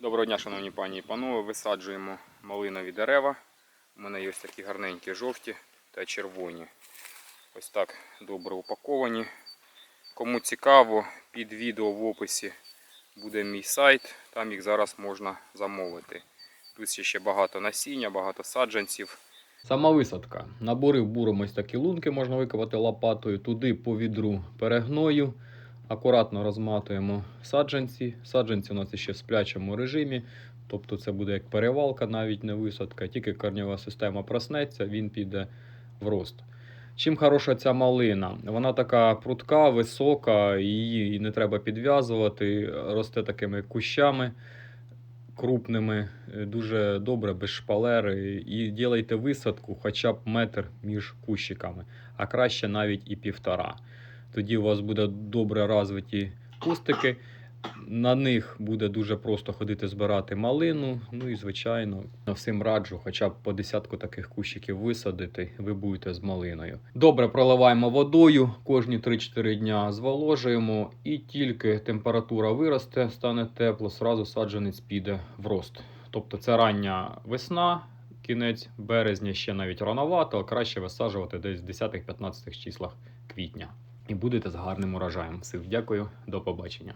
Доброго дня, шановні пані і панове. Висаджуємо малинові дерева. У мене є ось такі гарненькі жовті та червоні. Ось так добре упаковані. Кому цікаво, під відео в описі буде мій сайт. Там їх зараз можна замовити. Тут ще багато насіння, багато саджанців. Сама висадка. Набори в буром ось такі лунки можна викопати лопатою, туди по відру перегною. Акуратно розматуємо саджанці. Саджанці у нас ще в сплячому режимі, тобто це буде як перевалка, навіть не висадка. Тільки корнєва система проснеться, він піде в рост. Чим хороша ця малина? Вона така прутка, висока, її не треба підв'язувати, росте такими кущами крупними, е, дуже добре, без шпалери. І ділайте висадку хоча б метр між кущиками, а краще навіть і півтора. Тоді у вас буде добре розвиті кустики. На них буде дуже просто ходити збирати малину. Ну і звичайно, всім раджу, хоча б по десятку таких кущиків висадити, ви будете з малиною. Добре проливаємо водою, кожні 3-4 дня зволожуємо, і тільки температура виросте, стане тепло, сразу саджанець піде в рост. Тобто це рання весна, кінець березня ще навіть рановато, а краще висаджувати десь в 10-15 числах квітня. І будете з гарним урожаєм. Всіх дякую, до побачення.